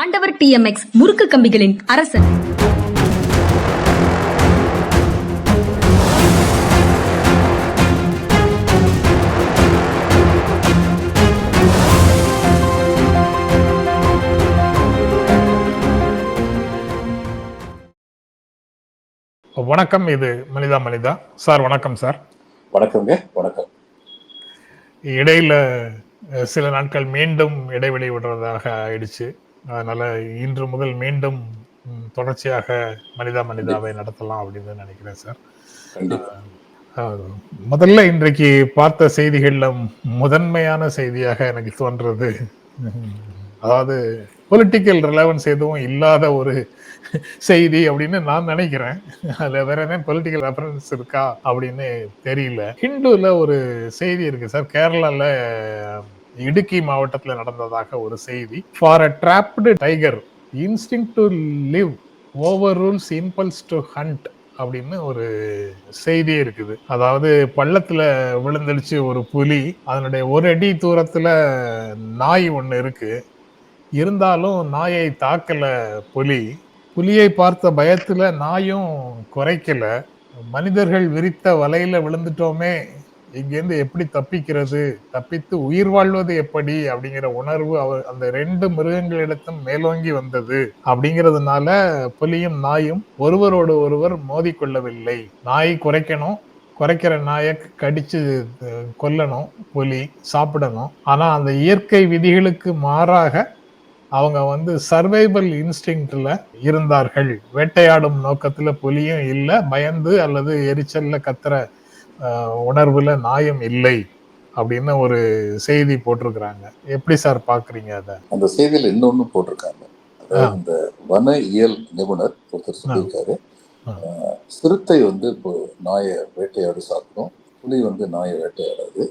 ஆண்டவர் டிஎம்எக்ஸ் முறுக்கு கம்பிகளின் அரசன். வணக்கம் இது மனிதா மனிதா. சார் வணக்கம் சார். வணக்கங்க வணக்கம். இடையில சில நாட்கள் மீண்டும் இடைவெளி விடுறதாக ஆயிடுச்சு. அதனால இன்று முதல் மீண்டும் தொடர்ச்சியாக மனிதா மனிதாவை நடத்தலாம் அப்படின்னு நினைக்கிறேன் சார். முதல்ல இன்றைக்கு பார்த்த செய்திகள்ல முதன்மையான செய்தியாக எனக்கு தோன்றது. அதாவது பொலிட்டிக்கல் ரிலவன்ஸ் எதுவும் இல்லாத ஒரு செய்தி அப்படின்னு நான் நினைக்கிறேன். அதுல வேற என்ன பொலிட்டிக்கல் ரெஃபரன்ஸ் இருக்கா அப்படின்னு தெரியல. ஹிந்துல ஒரு செய்தி இருக்கு சார். கேரளால இடுக்கி மாவட்டத்தில் நடந்ததாக ஒரு செய்தி. For a trapped tiger instinct to live over rules impulse to hunt அப்படின்னு ஒரு செய்தியே இருக்குது. அதாவது பள்ளத்துல விழுந்துடுச்சு ஒரு புலி அதனுடைய ஒரு அடி தூரத்துல நாய் ஒன்று இருக்கு. இருந்தாலும் நாயை தாக்கல புலி. புலியை பார்த்த பயத்துல நாயும் குறைக்கல. மனிதர்கள் விரித்த வலையில விழுந்துட்டோமே இங்கேருந்து எப்படி தப்பிக்கிறது? தப்பித்து உயிர் வாழ்வது எப்படி? அப்படிங்கிற உணர்வு அவர் அந்த ரெண்டு மிருகங்களிடத்தும் மேலோங்கி வந்தது. அப்படிங்கிறதுனால புலியும் நாயும் ஒருவரோடு ஒருவர் மோதிக்கொள்ளவில்லை. நாய் குறைக்கணும். குறைக்கிற நாயை கடிச்சு கொல்லணும். புலி சாப்பிடணும். ஆனால் அந்த இயற்கை விதிகளுக்கு மாறாக அவங்க வந்து சர்வைவல் இன்ஸ்டிங்ல இருந்தார்கள். வேட்டையாடும் நோக்கத்துல புலியும் இல்லை பயந்து அல்லது எரிச்சல்ல கத்துற உணர்வுல நாயம் இல்லை அப்படின்னு ஒரு செய்தி போட்டிருக்கிறாங்க. எப்படி சார் பாக்குறீங்க அத? அந்த செய்தியில இன்னொன்னு போட்டிருக்காங்க. அதாவது இந்த வன இயல் நிபுணர் ஒருத்தர் சொல்லியிருக்காரு. சிறுத்தை வந்து இப்போ நாயை வேட்டையாடு சாப்பிடும். புலி வந்து நாயை வேட்டையாடாது.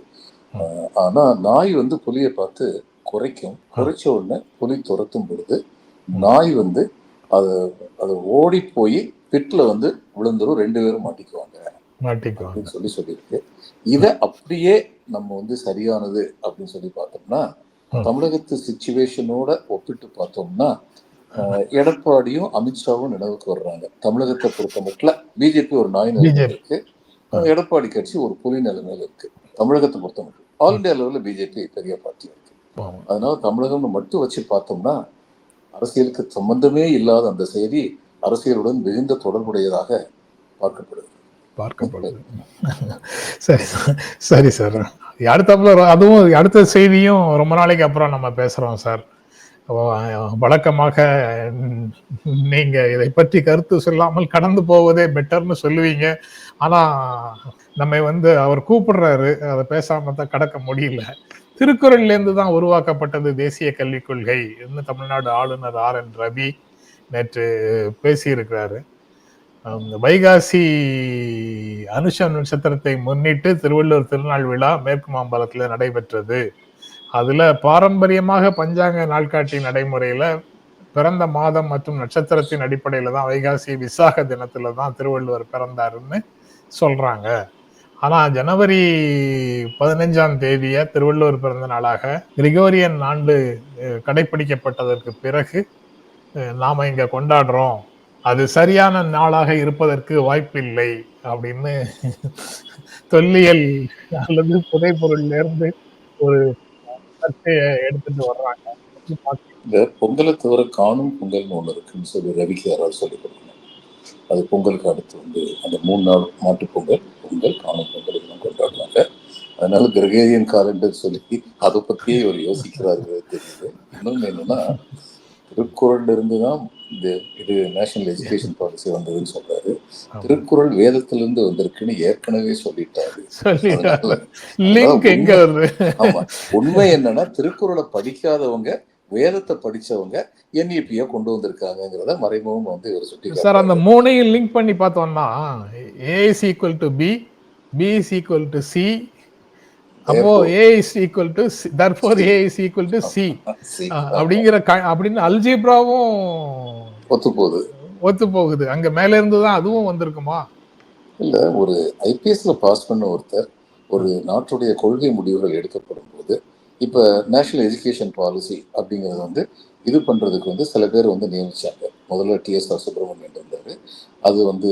ஆ. அஹ், ஆனா நாய் வந்து புலியை பார்த்து குறைக்கும். குறைச்ச உடனே புலி துரத்தும் பொழுது நாய் வந்து அது அது ஓடி போய் பிட்ல வந்து விழுந்துரும். ரெண்டு பேரும் மாட்டிக்குவாங்க. அப்படின்னு சொல்லி சொல்லியிருக்கு. இதை அப்படியே நம்ம வந்து சரியானது அப்படின்னு சொல்லி பார்த்தோம்னா. தமிழகத்து சுச்சுவேஷனோட ஒப்பிட்டு பார்த்தோம்னா எடப்பாடியும் அமித்ஷாவும் நினைவுக்கு வர்றாங்க. தமிழகத்தை பொறுத்த மட்டும் பிஜேபி ஒரு நாய் BJP. இருக்கு. எடப்பாடி கட்சி ஒரு புலி நிலைமையில இருக்கு. தமிழகத்தை பொறுத்த மட்டும் ஆல் இந்தியா லெவலில் பிஜேபி பெரிய பார்ட்டி இருக்கு. அதனால தமிழகம்னு மட்டும் வச்சு பார்த்தோம்னா அரசியலுக்கு சம்பந்தமே இல்லாத அந்த செய்தி அரசியலுடன் மிகுந்த தொடர்புடையதாக பார்க்கப்படுது. பார்க்கப்படுது. சரி சார். சரி. சார் அடுத்தாப்புல அதுவும் அடுத்த செய்தியும் ரொம்ப நாளைக்கு அப்புறம் நம்ம பேசுகிறோம் சார். வழக்கமாக நீங்கள் நீங்க இதை பற்றி கருத்து சொல்லாமல் கடந்து போவதே பெட்டர்னு சொல்லுவீங்க. ஆனா நம்மை வந்து அவர் கூப்பிடுறாரு. அதை பேசாம தான் கடக்க முடியல. திருக்குறள்லேருந்து தான் உருவாக்கப்பட்டது தேசிய கல்விக் கொள்கை என்று தமிழ்நாடு ஆளுநர் ஆர் என் ரவி நேற்று பேசியிருக்கிறாரு. வைகாசி அனுஷ நட்சத்திரத்தை முன்னிட்டு திருவள்ளூர் திருநாள் விழா மேற்கு மாம்பலத்தில் நடைபெற்றது. அதுல பாரம்பரியமாக பஞ்சாங்க நாள்காட்டி நடைமுறையில பிறந்த மாதம் மற்றும் நட்சத்திரத்தின் அடிப்படையில தான் வைகாசி விசாக தினத்துல தான் திருவள்ளுவர் பிறந்தாருன்னு சொல்றாங்க. ஆனா ஜனவரி பதினைஞ்சாம் தேதிய திருவள்ளுவர் பிறந்த நாளாக கிரிகோரியன் ஆண்டு கடைபிடிக்கப்பட்டதற்கு பிறகு நாம் நாம இங்க கொண்டாடுறோம். அது சரியான நாளாக இருப்பதற்கு வாய்ப்பில்லை அப்படின்னு தொல்லியல் அல்லது புதைப்பொருள்ல இருந்து ஒரு சர்ச்சையை எடுத்துட்டு வர்றாங்க. இந்த பொங்கலை தவிர காணும் பொங்கல்னு ஒன்று இருக்குன்னு சொல்லி ரவிக்கு யாராவது சொல்லி கொடுக்கணும். அது பொங்கலுக்கு அடுத்து வந்து அந்த மூணு நாள் மாட்டு பொங்கல் பொங்கல் காணும் பொங்கல் இதெல்லாம் கொண்டாடுவாங்க அதனால கிரகேரியன் காலண்டர் சொல்லி அதை பத்தியே இவர் யோசிக்கிறாரு தெரியுது. இன்னொன்று என்னன்னா திருக்குறள் இருந்து தான் இந்த இது நேஷனல் எஜுகேஷன் பாலிசி வந்ததுன்னு சொல்றாரு. திருக்குறள் வேதத்திலிருந்து வந்திருக்குன்னு ஏற்கனவே சொல்லிட்டாரு. ஆமா. உண்மை என்னன்னா திருக்குறளை படிக்காதவங்க வேதத்தை படிச்சவங்க என்இபிய கொண்டு வந்திருக்காங்கிறத மறைமுகம் வந்து இவர் சுட்டி சார் அந்த மூணையும் லிங்க் பண்ணி பார்த்தோம்னா A is equal to B B is equal to C அப்போ A is equal to therefore A is equal to C அப்படிங்கிற அப்படின்னு அல்ஜிப்ராவும் ஒத்து போகுது ஒத்து போகுது அங்க மேல இருந்து தான் அதுவும் வந்திருக்குமா? இல்ல ஒரு ஐபிஎஸ்ல பாஸ் பண்ண ஒருத்தர் ஒரு நாட்டுடைய கொள்கை முடிவுகள் எடுக்கப்படும் போது இப்ப நேஷனல் எஜுகேஷன் பாலிசி அப்படிங்கிறது வந்து இது பண்றதுக்கு வந்து சில பேர் வந்து நியமிச்சாங்க. முதல்ல டிஎஸ் சுப்பிரமணியன் இருந்தாரு. அது வந்து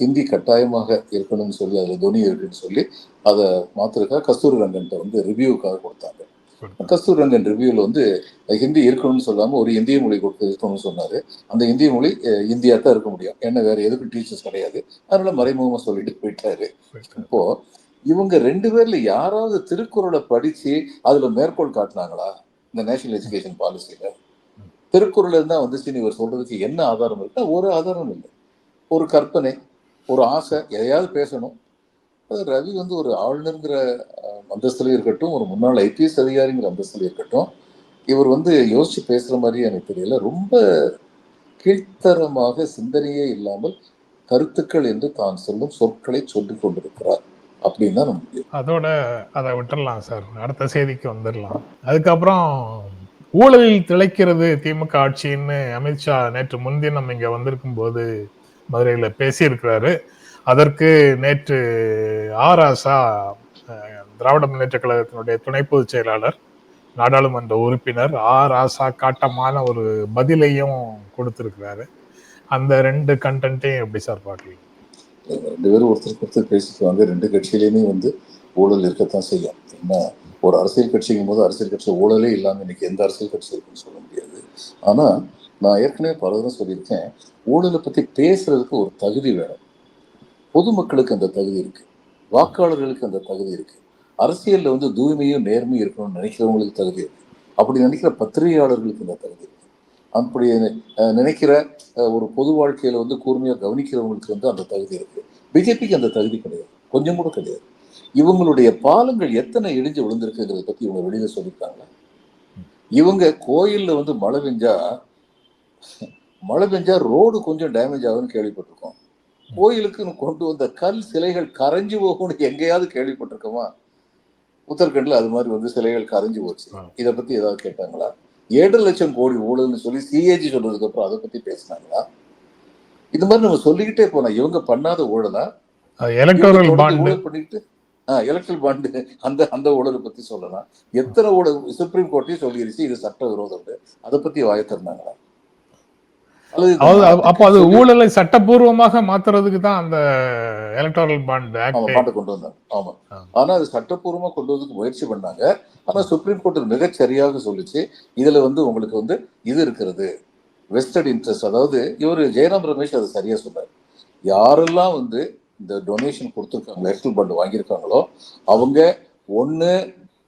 ஹிந்தி கட்டாயமாக இருக்கணும்னு சொல்லி அதுல துணி இருக்குன்னு சொல்லி அதை மாத்திருக்கா கஸ்தூரி ரங்கன்ட்ட வந்து ரிவ்யூக்காக கொடுத்தாங்க. கஸ்தூரி ரங்கன் ரிவ்யூல வந்து ஹிந்தி இருக்கணும்னு சொல்லாம ஒரு இந்திய மொழி கொடுத்து இருக்கணும்னு சொன்னாரு. அந்த இந்திய மொழி இந்தியா தான் இருக்க முடியும். ஏன்னா வேற எதுக்கும் டீச்சர்ஸ் கிடையாது. அதனால மறைமுகமா சொல்லிட்டு போயிட்டாரு. இப்போ இவங்க ரெண்டு பேர்ல யாராவது திருக்குறளை படிச்சு அதுல மேற்கோள் காட்டினாங்களா? இந்த நேஷனல் எஜுகேஷன் பாலிசியில திருக்குறள் இருந்தா வந்துச்சு இவர் சொல்றதுக்கு என்ன ஆதாரம் இருக்கா? ஒரு ஆதாரம் இல்லை. ஒரு கற்பனை. ஒரு ஆசை எதையாவது பேசணும். அது ரவி வந்து ஒரு ஆளுநருங்கிற அந்தஸ்துலேயும் இருக்கட்டும் ஒரு முன்னாள் ஐபிஎஸ் அதிகாரிங்கிற அந்தஸ்துலேயும் இருக்கட்டும் இவர் வந்து யோசிச்சு பேசுகிற மாதிரி எனக்கு தெரியல. ரொம்ப கீழ்த்தரமாக சிந்தனையே இல்லாமல் கருத்துக்கள் என்று தான் சொல்லும் சொற்களை சொல்லிக் கொண்டிருக்கிறார் அப்படின்னு தான் நம்ம அதோட அதை விட்டுடலாம் சார். அடுத்த செய்திக்கு வந்துடலாம். அதுக்கப்புறம் ஊழலில் திளைக்கிறது திமுக ஆட்சின்னு அமித்ஷா நேற்று முன்தினம் இங்கே வந்திருக்கும் போது மதுரையில் பேசியிருக்கிறாரு. அதற்கு நேற்று ஆராசா ஆசா திராவிட முன்னேற்ற கழகத்தினுடைய துணை பொதுச் செயலாளர் நாடாளுமன்ற உறுப்பினர் ஆர் ஆசா காட்டமான ஒரு பதிலையும் கொடுத்திருக்கிறாரு. அந்த ரெண்டு கண்டென்ட்டையும் எப்படி சார் பார்க்குறீங்க? ரெண்டு பேரும் ஒருத்தருக்கு ஒருத்தர் பேசிக்குவாங்க ரெண்டு கட்சியிலையுமே வந்து ஊழல் இருக்கத்தான் செய்யும். என்ன ஒரு அரசியல் கட்சிங்கும் போது அரசியல் கட்சி ஊழலே இல்லாமல் இன்னைக்கு எந்த அரசியல் கட்சி இருக்குன்னு சொல்ல முடியாது. ஆனால் நான் ஏற்கனவே பல தடவை சொல்லியிருக்கேன் ஊழலை பற்றி பேசுறதுக்கு ஒரு தகுதி வேணும். பொதுமக்களுக்கு அந்த தகுதி இருக்கு. வாக்காளர்களுக்கு அந்த தகுதி இருக்கு. அரசியலில் வந்து தூய்மையும் நேர்மையும் இருக்கணும்னு நினைக்கிறவங்களுக்கு தகுதி இருக்கு. அப்படி நினைக்கிற பத்திரிகையாளர்களுக்கு அந்த தகுதி இருக்கு. அப்படி நினைக்கிற ஒரு பொது வாழ்க்கையில வந்து கூர்மையாக கவனிக்கிறவங்களுக்கு வந்து அந்த தகுதி இருக்கு. பிஜேபிக்கு அந்த தகுதி கிடையாது. கொஞ்சம் கூட கிடையாது. இவங்களுடைய பாலங்கள் எத்தனை இடிஞ்சு விழுந்திருக்குங்கிறத பத்தி இவங்க வெளியில சொல்லியிருக்காங்க. இவங்க கோயில்ல வந்து மழை பெஞ்சா மழை பெஞ்சா ரோடு கொஞ்சம் டேமேஜ் ஆகும்னு கேள்விப்பட்டிருக்கோம். கோயிலுக்குன்னு கொண்டு வந்த கல் சிலைகள் கரைஞ்சு போகும்னு எங்கேயாவது கேள்விப்பட்டிருக்கோமா? உத்தரகண்ட்ல அது மாதிரி வந்து சிலைகள் கரைஞ்சு போச்சு. இதை பத்தி ஏதாவது கேட்டாங்களா? ஏழு லட்சம் கோடி ஊழல்னு சொல்லி சிஏஜி சொல்றதுக்கு அப்புறம் அதை பத்தி பேசினாங்களா? இந்த மாதிரி நம்ம சொல்லிக்கிட்டே போனோம். இவங்க பண்ணாத ஊழலா? எலக்டோரல் ஊழல் பண்ணிட்டு எலக்ட்ரல் பாண்டு அந்த அந்த ஊழலை பத்தி சொல்லலாம். எத்தனை ஊழல்? சுப்ரீம் கோர்ட்டே சொல்லிருச்சு. இது சட்ட விரோதம் அதை பத்தி வாய திறந்தாங்களா அல்லது இந்த அதாவது நாட்டுக்கு அப்போ அது ஊழலை சட்டபூர்வமாக மாத்துறதுக்கு தான் அந்த எலக்டோரல் பாண்ட் ஆக்ட் கொண்டு வந்தாங்க. ஆமா. ஆனா அது சட்டப்பூர்வமா கொண்டு வரதுக்கு முயற்சி பண்ணாங்க. ஆனா சுப்ரீம் கோர்ட் மிகச் சரியாக சொல்லுச்சு இதுல வந்து உங்களுக்கு வந்து இது இருக்கிறது வெஸ்டட் இன்ட்ரெஸ்ட் அதாவது இவர் ஜெயராம் ரமேஷ் அதை சரியா சொன்னார். யாரெல்லாம் வந்து இந்த டொனேஷன் கொடுத்துருக்காங்க எலக்ட்ரல் பாண்டு வாங்கியிருக்காங்களோ அவங்க ஒண்ணு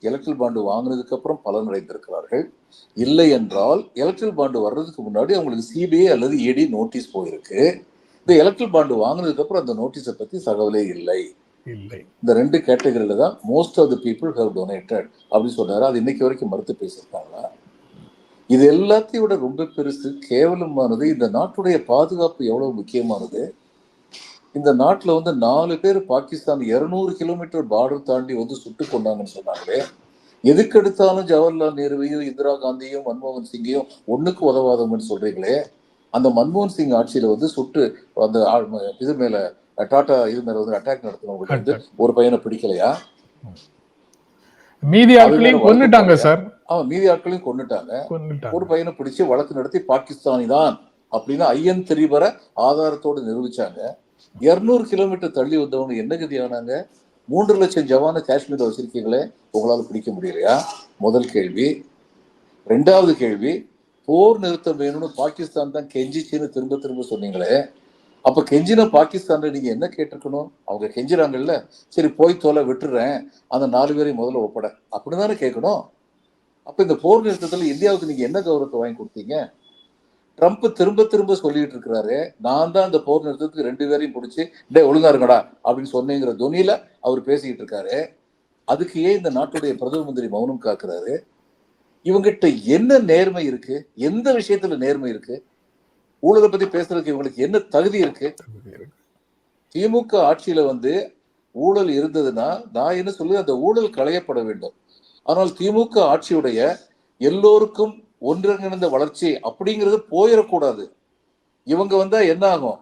எலக்ட்ரல் பாண்டு வாங்கினதுக்கு அப்புறம் பலன் அடைந்திருக்கிறார்கள். இல்லை என்றால் எலக்ட்ரல் பாண்டு வர்றதுக்கு முன்னாடி அவங்களுக்கு சிபிஐ அல்லது இடி நோட்டீஸ் போயிருக்கு. இந்த எலக்ட்ரல் பாண்டு வாங்கினதுக்கு அப்புறம் அந்த நோட்டீஸை பத்தி தகவலே இல்லை. இல்லை. இந்த ரெண்டு கேட்டகரியில தான் most of the people have donated அப்படின்னு சொன்னாரு. அது இன்னைக்கு வரைக்கும் மறுத்து பேசியிருக்காங்களா? இது எல்லாத்தையும் விட ரொம்ப பெருசு. கேவலமானது. இந்த நாட்டுடைய பாதுகாப்பு எவ்வளவு முக்கியமானது? இந்த நாட்டுல வந்து நாலு பேர் பாகிஸ்தான் இருநூறு கிலோமீட்டர் பார்டர் தாண்டி வந்து சுட்டு கொண்டாங்கன்னு சொன்னாங்களே. எதுக்கு எடுத்தாலும் ஜவஹர்லால் நேருவையும் இந்திரா காந்தியும் மன்மோகன் சிங்கையும் ஒண்ணுக்கு உதவாதவங்கன்னு சொல்றீங்களே? அந்த மன்மோகன் சிங் ஆட்சியில வந்து சுட்டு அந்த இது மேல டாடா இது மேல வந்து அட்டாக் நடத்தினவங்களுக்கு வந்து ஒரு பையனை பிடிக்கலையா? மீதி ஆட்களையும் வழக்கு சார். அவன் மீதி ஆட்களையும் கொண்டுட்டாங்க ஒரு பையனை பிடிச்சு வழக்கு நடத்தி பாகிஸ்தானி தான் அப்படின்னு ஐயன் தெரிவர ஆதாரத்தோடு நிரூபிச்சாங்க. இருநூறு கிலோமீட்டர் தள்ளி வந்தவங்க என்ன கதி ஆனாங்க? மூன்று லட்சம் ஜவான காஷ்மீரில் வச்சிருக்கீங்களே உங்களால் பிடிக்க முடியலையா? முதல் கேள்வி. ரெண்டாவது கேள்வி போர் நிறுத்தம் வேணும்னு பாகிஸ்தான் தான் கெஞ்சிச்சுன்னு திரும்ப திரும்ப சொன்னீங்களே அப்போ கெஞ்சின பாகிஸ்தான்ல நீங்க என்ன கேட்டிருக்கணும்? அவங்க கெஞ்சுறாங்கல்ல சரி போய் தொலை விட்டுறேன் அந்த நாலு பேரையும் முதல்ல ஒப்பட அப்படிதானே கேட்கணும்? அப்போ இந்த போர் நிறுத்தத்தில் இந்தியாவுக்கு நீங்கள் என்ன கௌரவத்தை வாங்கி கொடுத்தீங்க? ட்ரம்ப் திரும்ப திரும்ப சொல்லிட்டு இருக்கிறாரு. நான் தான் இந்த போர் நிறுத்தத்துக்கு ரெண்டு பேரையும் பிடிச்சி டே ஒழுங்கா இருங்கடா அப்படின்னு சொன்னேங்கிற துணியில அவர் பேசிக்கிட்டு இருக்காரு. அதுக்கு ஏன் இந்த நாட்டுடைய பிரதம மந்திரி மௌனம் காக்குறாரு? இவங்கிட்ட என்ன நேர்மை இருக்கு? எந்த விஷயத்துல நேர்மை இருக்கு? ஊழலை பத்தி பேசுறதுக்கு இவங்களுக்கு என்ன தகுதி இருக்கு. திமுக ஆட்சியில வந்து ஊழல் இருந்ததுன்னா நான் என்ன சொல்லுவேன் அந்த ஊழல் களையப்பட வேண்டும். ஆனால் திமுக ஆட்சியுடைய எல்லோருக்கும் ஒன்றிணைந்த வளர்ச்சி அப்படிங்கிறது போயிடக்கூடாது. இவங்க வந்தா என்ன ஆகும்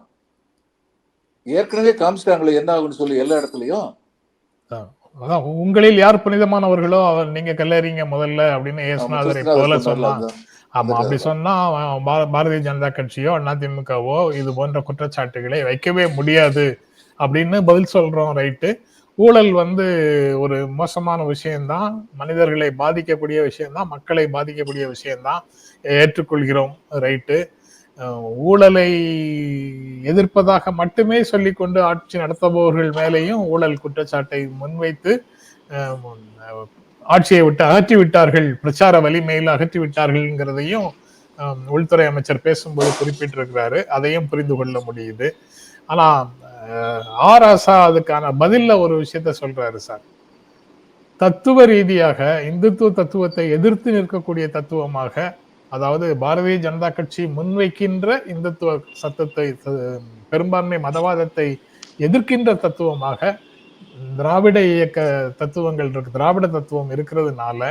ஏற்கனவே காமிச்சிட்டாங்களே என்ன ஆகும்னு சொல்லி எல்லா இடத்துலயும்? அதான் உங்களில் யார் புனிதமானவர்களோ அவர் நீங்க கல்லறிங்க முதல்ல அப்படின்னு ஏசுநாதரை போல சொன்னார்ல சொன்னா அதுதான். ஆமா அப்படி சொன்னா பாரதிய ஜனதா கட்சியோ அதிமுகவோ இது போன்ற குற்றச்சாட்டுகளை வைக்கவே முடியாது அப்படின்னு பதில் சொல்றோம் ரைட்டு. ஊழல் வந்து ஒரு மோசமான விஷயம்தான் மனிதர்களை பாதிக்கக்கூடிய விஷயம்தான் மக்களை பாதிக்கக்கூடிய விஷயம்தான். ஏற்றுக்கொள்கிறோம் ரைட்டு. ஊழலை எதிர்ப்பதாக மட்டுமே சொல்லிக்கொண்டு ஆட்சி நடத்துபவர்கள் மேலேயும் ஊழல் குற்றச்சாட்டை முன்வைத்து ஆட்சியை விட்டு அகற்றி விட்டார்கள் பிரச்சார வலிமையில் அகற்றி விட்டார்கள்ங்கிறதையும் உள்துறை அமைச்சர் பேசும்போது குறிப்பிட்டிருக்கிறாரு. அதையும் புரிந்து கொள்ள முடியுது. ஆனால் ஆராசா ஆர் அதுக்கான பதிலில் ஒரு விஷயத்த சொல்றாரு சார். தத்துவ ரீதியாக இந்துத்துவ தத்துவத்தை எதிர்த்து நிற்கக்கூடிய தத்துவமாக அதாவது பாரதிய ஜனதா கட்சி முன்வைக்கின்ற இந்துத்துவ சத்தத்தை பெரும்பான்மை மதவாதத்தை எதிர்க்கின்ற தத்துவமாக திராவிட இயக்க தத்துவங்கள் இருக்கு திராவிட தத்துவம் இருக்கிறதுனால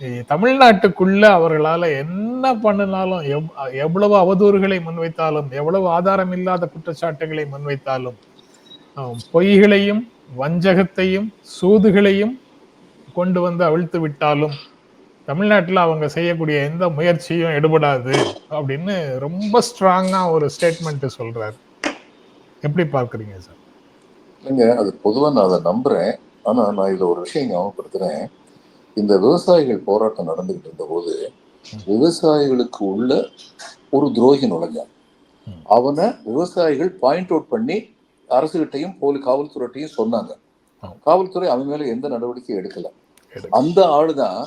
தமிழ்நாட்டுக்குள்ள அவர்களால என்ன பண்ணினாலும் எவ்- எவ்வளவு அவதூறுகளை முன்வைத்தாலும் எவ்வளவு ஆதாரம் இல்லாத குற்றச்சாட்டுகளை முன்வைத்தாலும் பொய்களையும் வஞ்சகத்தையும் சூதுகளையும் கொண்டு வந்து அவிழ்த்து விட்டாலும் தமிழ்நாட்டில் அவங்க செய்யக்கூடிய எந்த முயற்சியும் எடுபடாது அப்படின்னு ரொம்ப ஸ்ட்ராங்காக ஒரு ஸ்டேட்மெண்ட் சொல்றாரு. எப்படி பார்க்குறீங்க சார்? இல்லைங்க அது பொதுவாக நான் அதை நம்புறேன். ஆனால் நான் இதில் ஒரு விஷயம் ஞாபகப்படுத்துறேன். இந்த விவசாயிகள் போராட்டம் நடந்துகிட்டு இருந்த போது விவசாயிகளுக்கு உள்ள ஒரு துரோகி நுழைஞ்சான். அவனை விவசாயிகள் பாயிண்ட் அவுட் பண்ணி அரசுகிட்டையும் போலி காவல்துறைட்டையும் சொன்னாங்க. காவல்துறை அவன் மேல எந்த நடவடிக்கையும் எடுக்கல. அந்த ஆளுதான்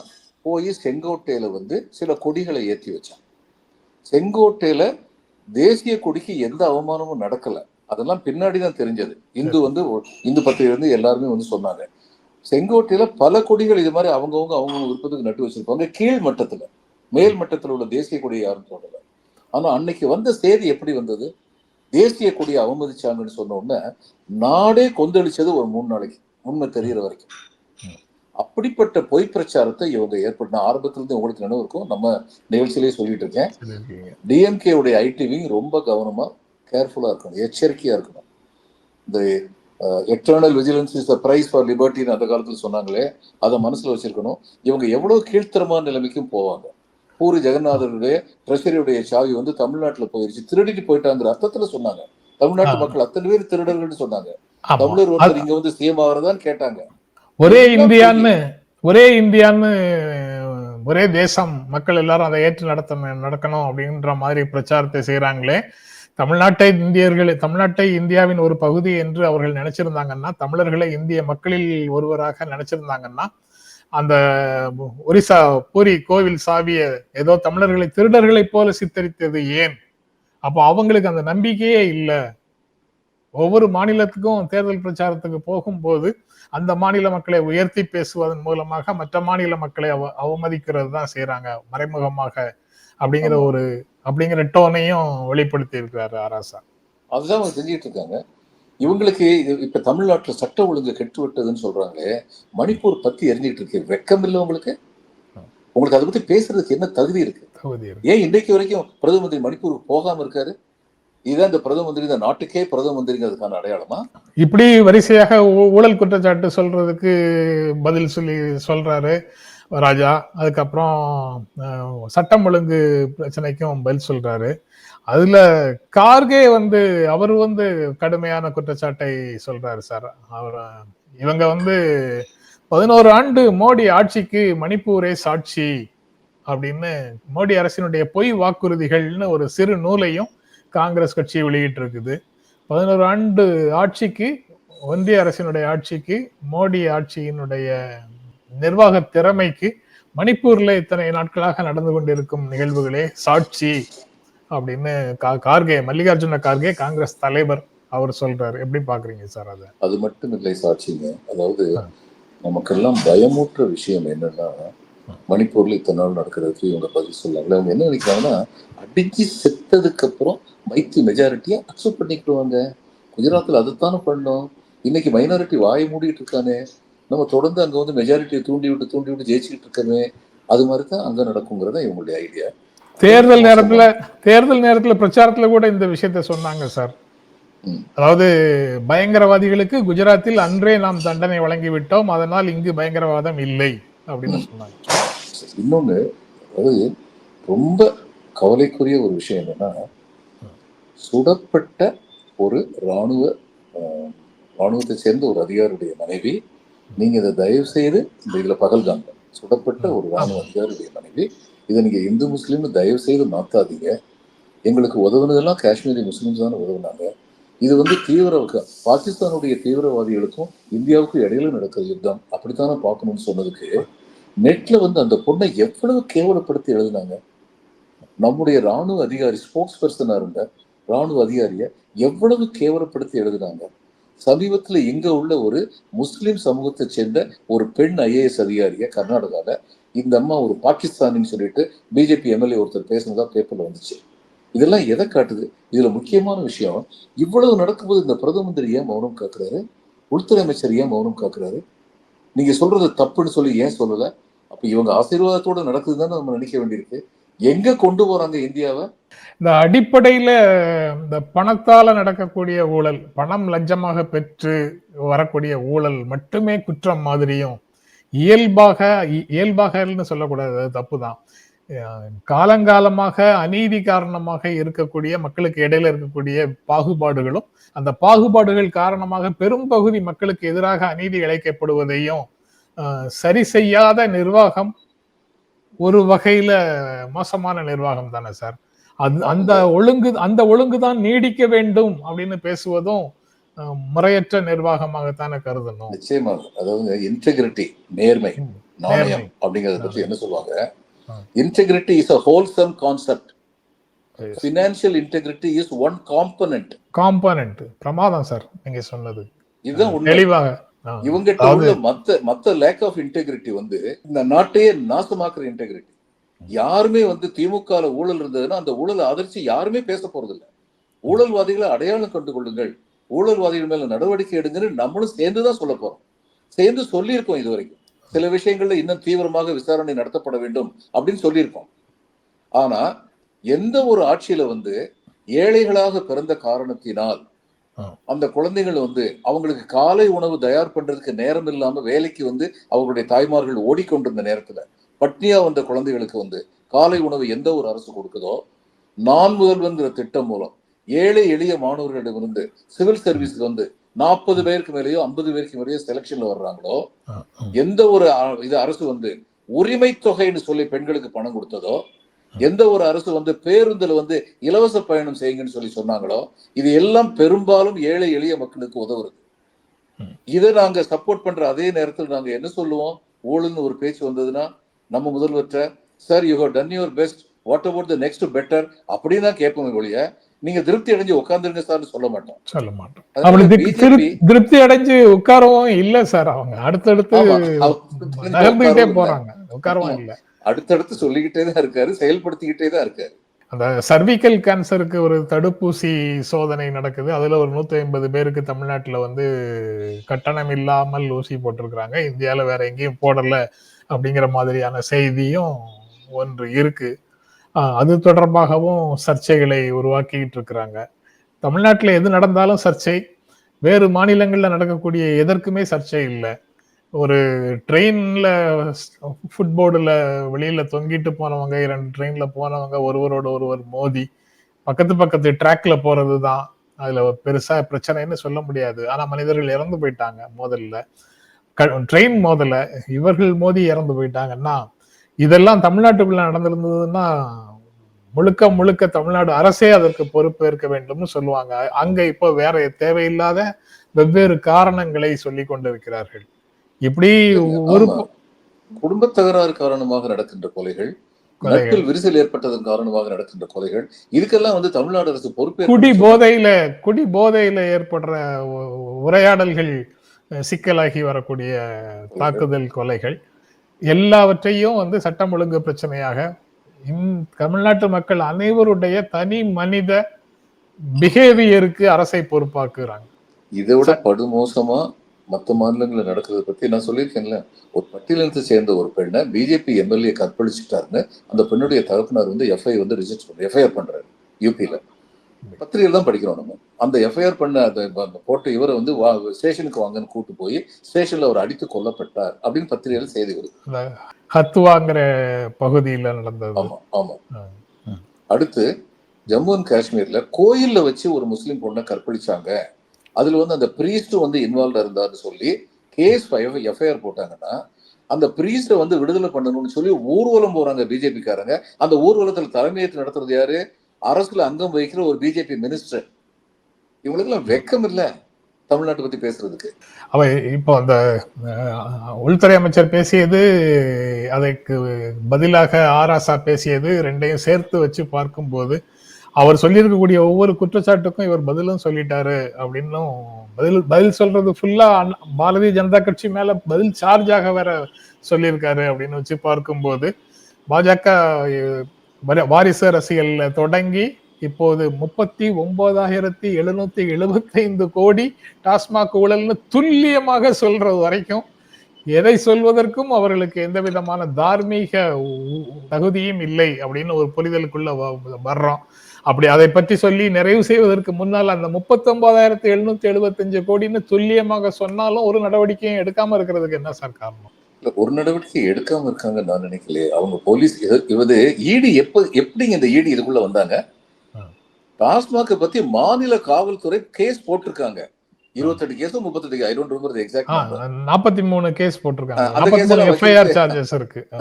போய் செங்கோட்டையில வந்து சில கொடிகளை ஏற்றி வச்சான். செங்கோட்டையில தேசிய கொடிக்கு எந்த அவமானமும் நடக்கல. அதெல்லாம் பின்னாடி தான் தெரிஞ்சது. இந்து வந்து இந்து பத்திரிகை வந்து எல்லாருமே வந்து சொன்னாங்க. செங்கோட்டையில பல கொடிகள் இது மாதிரி அவங்கவுங்க அவங்க விருப்பத்துக்கு நட்டு வச்சிருப்பாங்க. கீழ் மட்டத்துல மேல் மட்டத்துல உள்ள தேசிய கொடியை யாரும் தொடல ஆனா அன்னைக்கு வந்த செய்தி எப்படி வந்தது? தேசிய கொடியை அவமதிச்சாங்கன்னு சொன்ன உடனே நாடே கொந்தளிச்சது ஒரு மூணு நாளைக்கு. உண்மை தெரியற வரைக்கும். அப்படிப்பட்ட பொய் பிரச்சாரத்தை இவங்க ஏற்பட்ட நான் ஆரம்பத்துல இருந்து உங்களுக்கு நினைவு இருக்கும். நம்ம நிகழ்ச்சியிலேயே சொல்லிட்டு இருக்கேன். டிஎம்கே உடைய ஐடி விங் ரொம்ப கவனமா கேர்ஃபுல்லா இருக்கணும். எச்சரிக்கையா இருக்கணும். இந்த external vigilance is price for லிபர்ட்டின்னு அந்த காலத்துல சொன்னாங்களே அதை மனசுல வச்சிருக்கணும். இவங்க எவ்வளவு கீழ்த்தரமான நிலைமைக்கும் போவாங்க. பூரி ஜெகநாதருடைய ட்ரெஷரியுடைய சாவி வந்து தமிழ்நாட்டுல போயிருச்சு திருடிட்டு போயிட்டாங்கிற அர்த்தத்துல சொன்னாங்க. தமிழ்நாட்டு. மக்கள் அத்தனை பேர் திருடர்கள்னு சொன்னாங்க. தமிழர் ஒருத்தர் இங்க வந்து சிஎம் ஆகிறதான்னு கேட்டாங்க. ஒரே இந்தியான்னு ஒரே இந்தியான்னு ஒரே தேசம் மக்கள் எல்லாரும் அதை ஏற்று நடத்த நடக்கணும் அப்படின்ற மாதிரி பிரச்சாரத்தை செய்யறாங்களே தமிழ்நாட்டை இந்தியர்கள் தமிழ்நாட்டை இந்தியாவின் ஒரு பகுதி என்று அவர்கள் நினைச்சிருந்தாங்கன்னா தமிழர்களை இந்திய மக்களில் ஒருவராக நினைச்சிருந்தாங்கன்னா அந்த ஒரிசா பூரி கோவில் சாவிய ஏதோ தமிழர்களை திருடர்களைப் போல சித்தரித்தது ஏன் அப்போ அவங்களுக்கு அந்த நம்பிக்கையே இல்லை ஒவ்வொரு மாநிலத்துக்கும் தேர்தல் பிரச்சாரத்துக்கு போகும்போது அந்த மாநில மக்களை உயர்த்தி பேசுவதன் மூலமாக மற்ற மாநில மக்களை அவ அவமதிக்கிறது தான் செய்யறாங்க மறைமுகமாக அப்படிங்கிற. ஒரு அப்படிங்கிற டோனையும் வெளிப்படுத்தி இருக்கிறாரு ஆராசா அதுதான் அவங்க செஞ்சுட்டு இருக்காங்க. இவங்களுக்கு இப்ப தமிழ்நாட்டுல சட்ட ஒழுங்கு கெட்டு விட்டதுன்னு சொல்றாங்களே மணிப்பூர் பத்தி எரிஞ்சிட்டு இருக்கு. வெக்கம் இல்லை உங்களுக்கு? உங்களுக்கு அதை பத்தி பேசுறதுக்கு என்ன தகுதி இருக்கு? ஏன் இன்னைக்கு வரைக்கும் பிரதம மந்திரி மணிப்பூருக்கு போகாம இருக்காரு? இதுதான் இந்த பிரதம மந்திரி இந்த நாட்டுக்கே பிரதம மந்திரிங்கிறதுக்கான அடையாளமா? இப்படி வரிசையாக ஊழல் குற்றச்சாட்டு சொல்றதுக்கு பதில் சொல்லி சொல்றாரு. ராஜா. அதுக்கப்புறம் சட்டம் ஒழுங்கு பிரச்சனைக்கும் பதில் சொல்றாரு. அதுல கார்கே வந்து அவர் வந்து கடுமையான குற்றச்சாட்டை சொல்றாரு சார். அவர் இவங்க வந்து பதினோரு ஆண்டு மோடி ஆட்சிக்கு மணிப்பூரே சாட்சி அப்படின்னு மோடி அரசினுடைய பொய் வாக்குறுதிகள்னு ஒரு சிறு நூலையும் காங்கிரஸ் கட்சி வெளியிட்டு இருக்குது பதினோரு ஆண்டு ஆட்சிக்கு ஒன்றிய அரசினுடைய ஆட்சிக்கு மோடி ஆட்சியினுடைய நிர்வாக திறமைக்கு மணிப்பூர்ல இத்தனை நாட்களாக நடந்து கொண்டிருக்கும் நிகழ்வுகளே சாட்சி அப்படின்னு கார்கே மல்லிகார்ஜுன கார்கே காங்கிரஸ் தலைவர் அவர் சொல்றாரு. எப்படி பாக்குறீங்க சார் அதை? அது மட்டும் இல்லை சாட்சிங்க. அதாவது நமக்கெல்லாம் பயமூற்ற விஷயம் என்னன்னா மணிப்பூர்ல இத்தனை நாள் நடக்கிறதுக்கு இவங்க பதில் சொல்லாங்களே அவங்க என்ன நினைக்கிறாங்கன்னா அடிச்சு செத்ததுக்கு அப்புறம் மைத்தி மெஜாரிட்டியை அக்செப்ட் பண்ணிக்கிடுவாங்க. குஜராத்ல அதுதானே பண்ணோம். இன்னைக்கு மைனாரிட்டி வாயை மூடிட்டு இருக்கானே. நம்ம தொடர்ந்து அங்க வந்து மெஜாரிட்டியை தூண்டி விட்டு தூண்டி விட்டு ஜெயிச்சுக்கிட்டு இருக்கமே அது மாதிரி தான் அங்க நடக்குங்கிறதா இவங்களுடைய ஐடியா தேர்தல் நேரத்துல தேர்தல் நேரத்துல பிரச்சாரத்துல கூட இந்த விஷயத்த சொன்னாங்க சார். அதாவது பயங்கரவாதிகளுக்கு குஜராத்தில் அன்றே நாம் தண்டனை வழங்கி விட்டோம் அதனால் இங்கு பயங்கரவாதம் இல்லை அப்படின்னு சொன்னாங்க. இன்னொன்னு அதாவது ரொம்ப கவலைக்குரிய ஒரு விஷயம் என்னன்னா சுடப்பட்ட ஒரு ராணுவ ஆஹ், ராணுவத்தை சேர்ந்த ஒரு அதிகாரியுடைய மனைவி நீங்க இதை தயவு செய்து இந்த இதுல பகல்காங்க சுடப்பட்ட ஒரு ராணுவ அதிகாரியுடைய மனைவி இதை நீங்க இந்து முஸ்லீம்னு தயவு செய்து மாத்தாதீங்க. எங்களுக்கு உதவுனதெல்லாம் காஷ்மீரி முஸ்லீம்ஸ் தானே உதவுனாங்க. இது வந்து தீவிர பாகிஸ்தானுடைய தீவிரவாதிகளுக்கும் இந்தியாவுக்கும் இடையில நடக்கிற யுத்தம். அப்படித்தானே பார்க்கணும்னு சொன்னதுக்கு நெட்ல வந்து அந்த பொண்ணை எவ்வளவு கேவலப்படுத்தி எழுதுனாங்க. நம்முடைய ராணுவ அதிகாரி ஸ்போக்ஸ் பர்சனா இருந்த ராணுவ அதிகாரிய எவ்வளவு கேவலப்படுத்தி எழுதுனாங்க. சமீபத்தில் இங்கே உள்ள ஒரு முஸ்லீம் சமூகத்தை சேர்ந்த ஒரு பெண் ஐஏஎஸ் அதிகாரியை கர்நாடகாவில் இந்த அம்மா ஒரு பாகிஸ்தானின்னு சொல்லிட்டு பிஜேபி எம்எல்ஏ ஒருத்தர் பேசினதா பேப்பரில் வந்துச்சு. இதெல்லாம் எதை காட்டுது? இதுல முக்கியமான விஷயம் இவ்வளவு நடக்கும்போது இந்த பிரதம மந்திரி ஏன் மௌனம் காக்குறாரு? உள்துறை அமைச்சர் ஏன் மௌனம் காக்குறாரு? நீங்க சொல்றது தப்புன்னு சொல்லி ஏன் சொல்லல? அப்ப இவங்க ஆசீர்வாதத்தோட நடக்குதுன்னு நம்ம நினைக்க வேண்டியிருக்கு. எங்க கொண்டு போறாங்க இந்தியாவை? இந்த அடிப்படையில இந்த பணத்தால நடக்கக்கூடிய ஊழல் பணம் லஞ்சமாக பெற்று வரக்கூடிய ஊழல் மட்டுமே குற்றம் மாதிரியும் இயல்பாக இ- இயல்பாகன்னு சொல்லக்கூடாது அது தப்புதான். காலங்காலமாக அநீதி காரணமாக இருக்கக்கூடிய மக்களுக்கு இடையில இருக்கக்கூடிய பாகுபாடுகளும் அந்த பாகுபாடுகள் காரணமாக பெரும்பகுதி மக்களுக்கு எதிராக அநீதி இழைக்கப்படுவதையும் சரி செய்யாத நிர்வாகம் ஒரு வகையில மோசமான நிர்வாகம் தானே சார்? அது அந்த ஒழுங்கு அந்த ஒழுங்கு தான் நீடிக்க வேண்டும் அப்படின்னு பேசுவதும் முறையற்ற நிர்வாகமாகத்தானே கருதணும். நிச்சயமாக அதாவது இன்டெகிரிட்டி நேர்மை நாணயம். அப்படிங்கறத பத்தி என்ன சொல்லுவாங்க. Integrity is a wholesome concept. Financial integrity is one component component பிரமாதம் சார் நீங்க சொன்னது. இதுதான் தெளிவாக. அதாவது- உள்ள மத்த மத்த லேக் ஆஃப் இன்டெகிரிட்டி வந்து இந்த நாட்டையே நாசமாக்குற இன்டெகிரிட்டி யாருமே வந்து திமுக ஊழல் இருந்ததுன்னா அந்த ஊழல் ஆதரிச்சு யாருமே பேச போறது இல்ல ஊழல்வாதிகளை அடையாளம் கண்டு கொள்ளுங்கள். ஊழல்வாதிகள் மேல நடவடிக்கை எடுங்கன்னு நம்மளும் சேர்ந்து தான் சொல்ல போறோம். சேர்ந்து சொல்லியிருக்கோம் இது வரைக்கும் சில விஷயங்கள்ல இன்னும் தீவிரமாக விசாரணை நடத்தப்பட வேண்டும் அப்படின்னு சொல்லியிருக்கோம். ஆனா எந்த ஒரு ஆட்சியில வந்து ஏழைகளாக பிறந்த காரணத்தினால். அந்த குழந்தைகள் வந்து அவங்களுக்கு காலை உணவு தயார் பண்றதுக்கு நேரம் இல்லாம வேலைக்கு வந்து அவங்களுடைய தாய்மார்கள் ஓடிக்கொண்டிருந்த நேரத்துல பட்னியா வந்த குழந்தைகளுக்கு வந்து காலை உணவு எந்த ஒரு அரசு கொடுக்குதோ நான் முதல்வன்கிற திட்டம் மூலம் ஏழை எளிய மாணவர்களிடமிருந்து சிவில் சர்வீஸ்க்கு வந்து நாற்பது பேருக்கு மேலேயோ ஐம்பது பேருக்கு மேலேயோ செலெக்ஷன்ல வர்றாங்களோ. எந்த ஒரு இது அரசு வந்து உரிமை தொகைன்னு சொல்லி பெண்களுக்கு பணம் கொடுத்ததோ எந்த ஒரு அரசு வந்து பேருந்துல வந்து இலவச பயணம் செய்யுங்கன்னு சொல்லி சொன்னாங்களோ இது எல்லாம் பெரும்பாலும் ஏழை எளிய மக்களுக்கு உதவுறது. இதை நாங்க சப்போர்ட் பண்ற அதே நேரத்தில் நாங்க என்ன சொல்லுவோம்? ஊழல்னு ஒரு பேச்சு வந்ததுன்னா நம்ம முதல்வர்கிட்ட sir you have done your best what about the next better அப்படின்னு தான் கேட்போமே ஒழிய நீங்க திருப்தி அடைஞ்சு உட்காந்துருங்க சார்னு சொல்ல மாட்டோம். சொல்ல மாட்டோம். திருப்தி அடைஞ்சு உட்காரவும் இல்ல சார் அவங்க. அடுத்தடுத்து. போறாங்க. உட்காரவும் இல்ல. அடுத்தடுத்து சொல்லிக்கிட்டே தான் இருக்காரு செயல்படுத்திக்கிட்டே தான் இருக்காரு. அந்த சர்விக்கல் கேன்சருக்கு ஒரு தடுப்பூசி சோதனை நடக்குது. அதுல ஒரு நூத்தி ஐம்பது பேருக்கு தமிழ்நாட்டில் வந்து கட்டணம் இல்லாமல் ஊசி போட்டிருக்கிறாங்க. இந்தியாவில் வேற எங்கேயும் போடல அப்படிங்கிற மாதிரியான செய்தியும் ஒன்று இருக்கு. அது தொடர்பாகவும் சர்ச்சைகளை உருவாக்கிட்டு இருக்கிறாங்க. தமிழ்நாட்டில் எது நடந்தாலும் சர்ச்சை. வேறு மாநிலங்களில் நடக்கக்கூடிய எதற்குமே சர்ச்சை இல்லை. ஒரு ட்ரெயின்ல ஃபுட்போர்டுல வெளியில தொங்கிட்டு போனவங்க இரண்டு ட்ரெயின்ல போனவங்க ஒருவரோட ஒருவர் மோதி பக்கத்து பக்கத்து ட்ராக்ல போறது தான் அதுல பெருசா பிரச்சனைன்னு சொல்ல முடியாது. ஆனா மனிதர்கள் இறந்து போயிட்டாங்க மோதல்ல. ட்ரெயின் மோதல. இவர்கள் மோதி இறந்து போயிட்டாங்கன்னா இதெல்லாம் தமிழ்நாட்டுக்குள்ள நடந்திருந்ததுன்னா முழுக்க முழுக்க தமிழ்நாடு அரசே அதற்கு பொறுப்பேற்க வேண்டும்னு சொல்லுவாங்க. அங்க இப்போ வேற தேவையில்லாத வெவ்வேறு காரணங்களை சொல்லி கொண்டிருக்கிறார்கள். இப்படி ஒரு. குடும்ப தகராறு காரணமாக நடக்கின்ற கொலைகள். நட்பில் விரிசல் ஏற்பட்டதன் காரணமாக நடக்கின்ற கொலைகள் இதுக்கெல்லாம் வந்து தமிழ்நாடு அரசு பொறுப்பேற்க குடி போதையில குடி போதையில ஏற்படுற உரையாடல்கள் சிக்கலாகி வரக்கூடிய தாக்குதல் கொலைகள் எல்லாவற்றையும் வந்து சட்டம் ஒழுங்கு பிரச்சனையாக தமிழ்நாட்டு மக்கள் அனைவருடைய தனி மனித பிஹேவியருக்கு அரசை பொறுப்பாக்குறாங்க இதை விட படுமோசமா மத்த மாநிலங்கள்ல நடக்கிறத பத்தி நான் சொல்லியிருக்கேன்ல. ஒரு பட்டியலினத்தை சேர்ந்த ஒரு பெண்ணை பிஜேபி எம்எல்ஏ கற்பழிச்சுட்டாருன்னு அந்த பெண்ணுடைய தகப்பனார் வந்து எஃப்ஐ வந்து ரிஜெக்ட் பண்ற எஃப்ஐஆர் பண்றாரு யூபியில பத்திரிகையில் தான் படிக்கிறோம் நம்ம. அந்த எஃப்ஐஆர் பண்ண அந்த போட்டு இவரை வந்து வா ஸ்டேஷனுக்கு வாங்கன்னு கூட்டு போய் ஸ்டேஷன்ல அவர் அடித்து கொல்லப்பட்டார் அப்படின்னு பத்திரிகையில் செய்தி வருது. ஹத்துவாங்கிற பகுதியில நடந்தது. ஆமா ஆமா. அடுத்து ஜம்மு அண்ட் காஷ்மீர்ல கோயில்ல வச்சு ஒரு முஸ்லீம் பொண்ணை கற்பழிச்சாங்க. அதில் வந்து அந்த ப்ரீஸ்ட் வந்து இன்வால்வ் இருந்தார்னு சொல்லி கேஸ் எஃப்ஐஆர் போட்டாங்கன்னா அந்த பிரீஸ்ட வந்து விடுதலை பண்ணணும்னு சொல்லி ஊர்வலம் போறாங்க பிஜேபிக்காரங்க அந்த ஊர்வலத்தில் தலைமையேற்று நடத்துறது யாரு? அரசுல அங்கம் வகிக்கிற ஒரு பிஜேபி மினிஸ்டர் இவங்களுக்கெல்லாம் வெக்கம் இல்லை தமிழ்நாட்டை பத்தி பேசுறதுக்கு. அவ இப்போ அந்த உள்துறை அமைச்சர் பேசியது அதற்கு பதிலாக ஆராசா பேசியது ரெண்டையும் சேர்த்து வச்சு பார்க்கும்போது அவர் சொல்லியிருக்கக்கூடிய ஒவ்வொரு குற்றச்சாட்டுக்கும் இவர் பதிலும் சொல்லிட்டாரு அப்படின்னும் பதில் பதில் சொல்றது ஃபுல்லா பாரதிய ஜனதா கட்சி மேல பதில் சார்ஜாக வேற சொல்லியிருக்காரு அப்படின்னு வச்சு பார்க்கும்போது பாஜக வாரிசு அரசியல் தொடங்கி இப்போது முப்பத்தி ஒன்பதாயிரத்தி எழுநூத்தி எழுபத்தைந்து கோடி டாஸ்மாக் ஊழல்னு துல்லியமாக சொல்றது வரைக்கும் எதை சொல்வதற்கும் அவர்களுக்கு எந்த விதமான தார்மீக உ- தகுதியும் இல்லை அப்படின்னு ஒரு புரிதலுக்குள்ள வ- வர்றோம். அப்படி அதை பற்றி சொல்லி நிறைவு செய்வதற்கு முன்னால் அந்த முப்பத்தி ஒன்பதாயிரத்தி எழுநூத்தி எழுபத்தஞ்சு கோடின்னு துல்லியமாக சொன்னாலும் ஒரு நடவடிக்கையும் எடுக்காம இருக்கிறதுக்கு என்ன சார் காரணம்? ஒரு நடவடிக்கை எடுக்காம இருக்காங்க நான் நினைக்கலையே. அவங்க போலீஸ் இது- ஈடி எப்ப எப்படிங்க இந்த ஈடி இதுக்குள்ள வந்தாங்க. டாஸ்மாக் பத்தி மாநில காவல்துறை கேஸ் போட்டிருக்காங்க. இருபத்தெட்டு கேஸ் முப்பத்தெட்டு ஐ டோன்ட் ரிமெம்பர் எக்ஸாக்ட் நாற்பத்தி மூணு கேஸ் போட்டிருக்காங்க.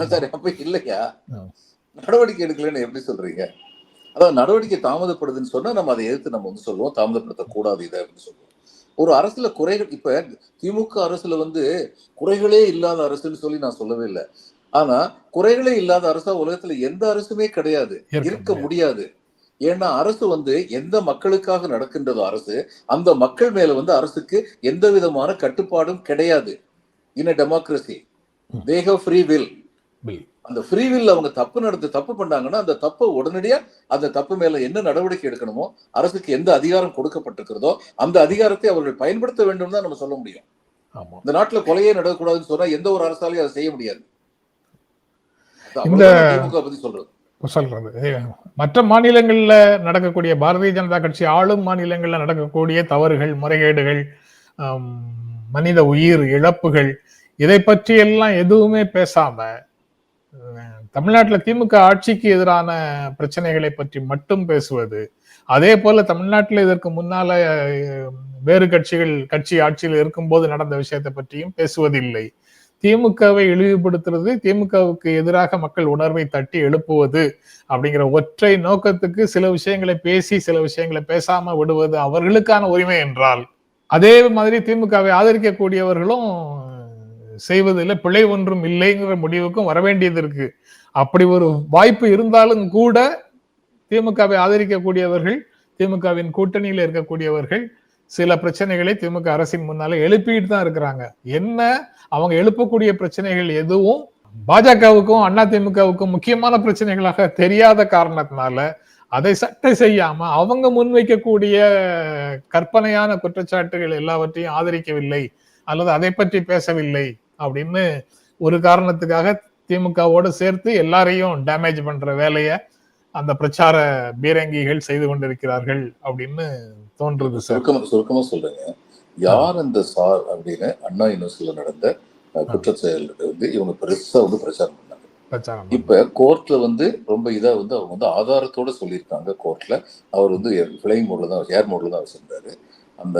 சரி அப்ப இல்லையா. நடவடிக்கை எடுக்கலன்னு எப்படி சொல்றீங்க? அதாவது நடவடிக்கை தாமதப்படுதுன்னு சொன்னா நம்ம அதை எதிர்த்து நம்ம வந்து சொல்லுவோம். தாமதப்படுத்த கூடாது இதை அப்படின்னு சொல்லுவோம். ஒரு அரசுல குறைகள் இப்ப திமுக அரசுல வந்து குறைகளே இல்லாத அரசுன்னு சொல்லி நான் சொல்லவே இல்லை. ஆனா குறைகளே இல்லாத அரசா உலகத்துல எந்த அரசுமே கிடையாது. இருக்க முடியாது. ஏன்னா அரசு வந்து எந்த மக்களுக்காக நடக்கின்றதோ அரசு அந்த மக்கள் மேல வந்து அரசுக்கு எந்த விதமான கட்டுப்பாடும் கிடையாது. In democracy. They have free will Will. அந்த ஃப்ரீ வில் அவங்க தப்பு நடந்து தப்பு பண்ணாங்கன்னா அந்த தப்பை உடனடியா அந்த தப்பு மேல என்ன நடவடிக்கை எடுக்கணுமோ அரசுக்கு எந்த அதிகாரம் கொடுக்கப்பட்டிருக்கிறதோ அந்த அதிகாரத்தை அவர்கள் பயன்படுத்த வேண்டும் தான் நம்ம சொல்ல முடியும். ஆமா. இந்த நாட்டுல கொலையே நடக்கக்கூடாதுன்னு சொன்னா எந்த ஒரு அரசாலையும் அதை செய்ய முடியாது. திமுக பத்தி சொல்றது. சொல்றது. ஏ, மற்ற மாநிலங்கள்ல நடக்கக்கூடிய பாரதிய ஜனதா கட்சி ஆளும் மாநிலங்கள்ல நடக்கக்கூடிய தவறுகள் முறைகேடுகள் மனித உயிர் இழப்புகள் இதை பற்றி எல்லாம் எதுவுமே பேசாம தமிழ்நாட்டில் திமுக ஆட்சிக்கு எதிரான பிரச்சனைகளை பற்றி மட்டும் பேசுவது. அதே போல தமிழ்நாட்டில் இதற்கு முன்னால வேறு கட்சிகள் கட்சி ஆட்சியில் இருக்கும்போது நடந்த விஷயத்தை பற்றியும் பேசுவதில்லை. திமுகவை இழிவுபடுத்துறது திமுகவுக்கு எதிராக மக்கள் உணர்வை தட்டி எழுப்புவது அப்படிங்கிற ஒற்றை நோக்கத்துக்கு சில விஷயங்களை பேசி சில விஷயங்களை பேசாம விடுவது அவர்களுக்கான உரிமை என்றால் அதே மாதிரி திமுகவை ஆதரிக்கக்கூடியவர்களும் செய்வதில் பிழை ஒன்றும் இல்லைங்கிற முடிவுக்கும் வர வேண்டியது இருக்கு. அப்படி ஒரு வாய்ப்பு இருந்தாலும் கூட திமுகவை ஆதரிக்கக்கூடியவர்கள் திமுகவின் கூட்டணியில் இருக்கக்கூடியவர்கள் சில பிரச்சனைகளை திமுக அரசின் முன்னால எழுப்பிட்டு தான் இருக்கிறாங்க. என்ன? அவங்க எழுப்பக்கூடிய பிரச்சனைகள் எதுவும் பாஜகவுக்கும் அண்ணா திமுகவுக்கும் முக்கியமான பிரச்சனைகளாக தெரியாத காரணத்தினால அதை சட்டை செய்யாம அவங்க முன்வைக்கக்கூடிய கற்பனையான குற்றச்சாட்டுகள் எல்லாவற்றையும் ஆதரிக்கவில்லை அல்லது அதை பற்றி பேசவில்லை அப்படின்னு ஒரு காரணத்துக்காக திமுகவோடு சேர்த்து எல்லாரையும் டேமேஜ் பண்ற வேலையை அந்த பிரச்சார பீரங்கிகள் செய்து கொண்டிருக்கிறார்கள் அப்படின்னு தோன்றுது சார் சுருக்கமா சுருக்கமா சொல்றேங்க. யார் அந்த சார் அப்படின்னு அண்ணா யூனிவர்சிட்டியில நடந்த அஹ், குற்றச் செயல்களை வந்து இவங்க பெருசா வந்து பிரச்சாரம் பண்ணாங்க. இப்ப கோர்ட்ல வந்து ரொம்ப இதா வந்து அவங்க வந்து ஆதாரத்தோட சொல்லியிருக்காங்க கோர்ட்ல. அவர் வந்து ஃபிளைங் மோட்ல தான் ஏர் மோட்ல தான் வச்சிருந்தாரு அந்த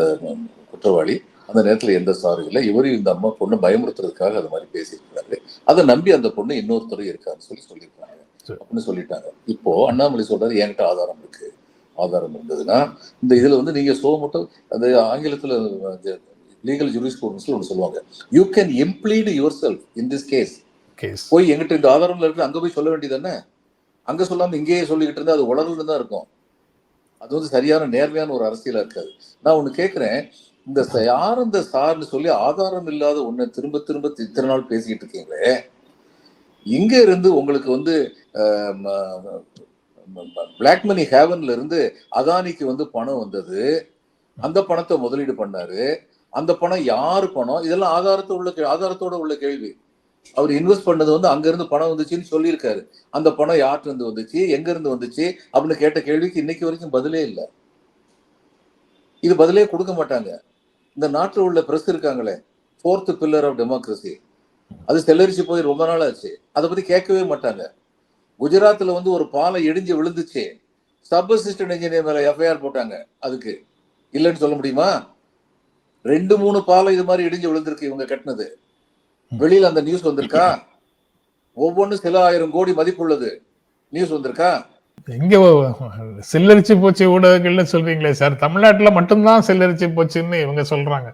குற்றவாளி. அந்த நேரத்துல எந்த சாரும் இல்லை. இவரையும் இந்த அம்மா பொண்ணு பயமுறுத்துறதுக்காக அது மாதிரி பேசியிருக்காரு அதை நம்பி அந்த பொண்ணு இன்னொருத்தரும் இருக்காருன்னு சொல்லி சொல்லியிருக்காங்க. அப்படின்னு சொல்லிட்டாங்க. இப்போ அண்ணாமலை சொல்றாரு என்கிட்ட ஆதாரம் இருக்கு. ஆதாரம் இருந்ததுன்னா இந்த இதுல வந்து நீங்க சோ மட்டும் அது ஆங்கிலத்துல லீகல் ஜூரிஸ்பூடன்ஸ்ல ஒன்று சொல்லுவாங்க. You can implead yourself in this case போய் எங்கிட்ட இந்த ஆதாரம்ல இருக்கு அங்க போய் சொல்ல வேண்டியதானே அங்க சொல்லாம இங்கேயே சொல்லிக்கிட்டு இருந்தா அது உளறல் தான் இருக்கும். அது வந்து சரியான நேர்மையான ஒரு அரசியலா இருக்காது. நான் ஒண்ணு கேக்குறேன். இந்த யார் இந்த சார்னு சொல்லி ஆதாரம் இல்லாத ஒண்ணு திரும்ப திரும்ப இத்தனை நாள் பேசிக்கிட்டு இருக்கீங்களே? இங்க இருந்து உங்களுக்கு வந்து பிளாக் மணி ஹேவன்ல இருந்து அதானிக்கு வந்து பணம் வந்தது. அந்த பணத்தை முதலீடு பண்ணாரு. அந்த பணம் யார் பணம்? இதெல்லாம் ஆதாரத்தை உள்ள கே- ஆதாரத்தோட உள்ள கேள்வி. அவர் இன்வெஸ்ட் பண்ணது வந்து அங்க இருந்து பணம் வந்துச்சுன்னு சொல்லியிருக்காரு. அந்த பணம் யார்கிட்ட இருந்து வந்துச்சு? எங்க இருந்து வந்துச்சு? அப்படின்னு கேட்ட கேள்விக்கு இன்னைக்கு வரைக்கும் பதிலே இல்லை. இது பதிலே கொடுக்க மாட்டாங்க. இந்த நாட்டில் உள்ள பிரஸ் இருக்காங்களே. ஃபோர்த் பில்லர் ஆஃப் டெமோக்ரஸி அது செல்லரிச்சு போய் ரொம்ப நாள் ஆச்சு அதை பத்தி கேட்கவே மாட்டாங்க. குஜராத்தில் வந்து ஒரு பாலம் இடிஞ்சு விழுந்துச்சு. சப் அசிஸ்டன்ட் இன்ஜினியர் மேல எஃப்ஐஆர் போட்டாங்க. அதுக்கு. இல்லைன்னு சொல்ல முடியுமா? ரெண்டு மூணு பாலம் இது மாதிரி இடிஞ்சு விழுந்திருக்கு இவங்க கட்டினது. வெளியில அந்த நியூஸ் வந்திருக்கா? ஒவ்வொன்றும் சில ஆயிரம் கோடி மதிப்புள்ளது. நியூஸ் வந்திருக்கா? எங்க செல்லரிச்சு போச்சு ஊடகங்கள்னு சொல்றீங்களே சார். தமிழ்நாட்டில் மட்டும்தான் செல்லரிச்சு போச்சுன்னு இவங்க சொல்றாங்க.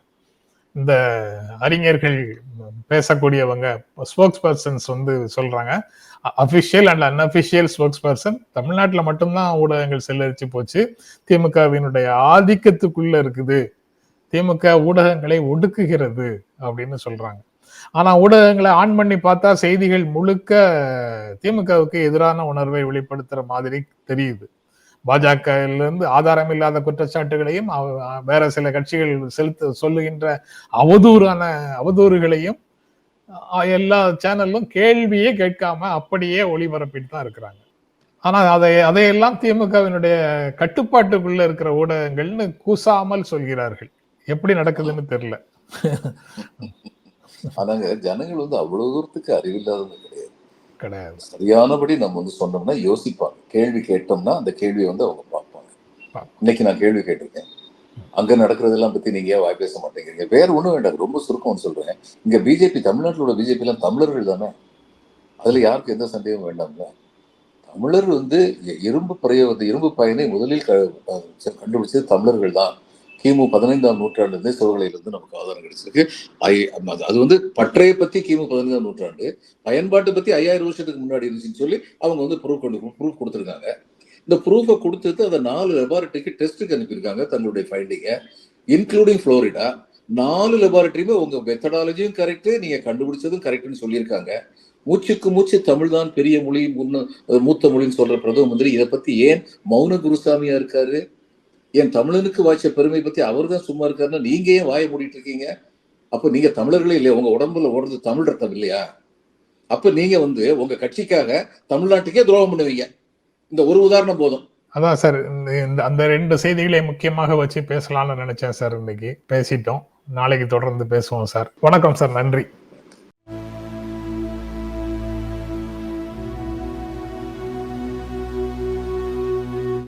இந்த அறிஞர்கள் பேசக்கூடியவங்க ஸ்போக்ஸ் பர்சன்ஸ் வந்து சொல்றாங்க. Official and unofficial spokesperson தமிழ்நாட்டில் மட்டும்தான் ஊடகங்கள் செல்லரிச்சு போச்சு. திமுகவினுடைய ஆதிக்கத்துக்குள்ள இருக்குது. திமுக ஊடகங்களை ஒடுக்குகிறது அப்படின்னு சொல்றாங்க. ஆனா ஊடகங்களை ஆன் பண்ணி பார்த்தா செய்திகள் முழுக்க திமுகவுக்கு எதிரான உணர்வை வெளிப்படுத்துற மாதிரி தெரியுது. பாஜகல இருந்து ஆதாரம் இல்லாத குற்றச்சாட்டுகளையும் அவ- வேற சில கட்சிகள் செலுத்த சொல்லுகின்ற அவதூறான அவதூறுகளையும் எல்லா சேனல்லும் கேள்வியே கேட்காம அப்படியே ஒளிபரப்பிட்டு தான் இருக்கிறாங்க. ஆனா அதை அதையெல்லாம் திமுகவினுடைய கட்டுப்பாட்டுக்குள்ள இருக்கிற ஊடகங்கள்னு கூசாமல் சொல்கிறார்கள். எப்படி நடக்குதுன்னு தெரியல. ஆனாங்க ஜனங்கள் வந்து அவ்வளவு தூரத்துக்கு அறிவில்லாதவங்க கிடையாது. கிடையாது. சரியானபடி நம்ம வந்து சொன்னோம்னா யோசிப்பாங்க. கேள்வி கேட்டோம்னா அந்த கேள்வியை வந்து அவங்க பார்ப்பாங்க. இன்னைக்கு நான் கேள்வி கேட்டிருக்கேன். அங்க நடக்கிறதெல்லாம் பத்தி நீங்க ஏன் வாய் பேச மாட்டேங்கிறீங்க? வேற ஒண்ணும் வேண்டாம். ரொம்ப சுருக்கம் சொல்றேன். இங்க பிஜேபி தமிழ்நாட்டில் உள்ள பிஜேபி எல்லாம் தமிழர்கள் தானே? அதுல யாருக்கும் எந்த சந்தேகமும் வேண்டாம்ல? தமிழர் வந்து இரும்பு பிரயோகத்தை இரும்பு பயனை முதலில் கண்டுபிடிச்சது தமிழர்கள் தான். கிமு பதினைந்தாம் நூற்றாண்டு சிவகலையிலிருந்து நமக்கு ஆதாரம் கிடைச்சிருக்கு. ஐ- அது- அது வந்து பற்றையை பத்தி கிமு பதினைந்தாம் நூற்றாண்டு பயன்பாட்டை பத்தி ஐயாயிரம் வருஷத்துக்கு முன்னாடி இருந்துச்சுன்னு சொல்லி அவங்க வந்து ப்ரூஃப் கொண்டு ப்ரூஃப் கொடுத்துருக்காங்க. இந்த ப்ரூஃபை கொடுத்துட்டு அதை நாலு லெபார்டரிக்கு டெஸ்ட்டுக்கு அனுப்பியிருக்காங்க தங்களுடைய ஃபைண்டிங்கை இன்க்ளூடிங் ஃப்ளோரிடா நாலு லெபார்டரியுமே உங்க மெத்தடாலஜியும் கரெக்டு நீங்க கண்டுபிடிச்சதும் கரெக்ட்னு சொல்லியிருக்காங்க. மூச்சுக்கு மூச்சு தமிழ் தான் பெரிய மொழி முன்ன மூத்த மொழின்னு சொல்ற பிரதம மந்திரி இதை பத்தி ஏன் மௌன குருசாமியா இருக்காரு? ஏன் தமிழனுக்கு வாய்ச்ச பெருமை பத்தி அவர் தான் சும்மா இருக்காருன்னா நீங்க ஏன் வாயை மூடிட்டு இருக்கீங்க? அப்ப நீங்க தமிழர்களே இல்லையா? உங்க உடம்புல ஓடுறது தமிழ் ரத்தம் இல்லையா? அப்ப நீங்க வந்து உங்க கட்சிக்காக தமிழ்நாட்டுக்கே துரோகம் பண்ணுவீங்க. இந்த ஒரு உதாரணம் போதும். அதான் சார் இந்த இந்த அந்த ரெண்டு செய்திகளை முக்கியமாக வச்சு பேசலாம்னு நினைச்சேன் சார் இன்னைக்கு. பேசிட்டோம். நாளைக்கு தொடர்ந்து பேசுவோம் சார். வணக்கம் சார் நன்றி.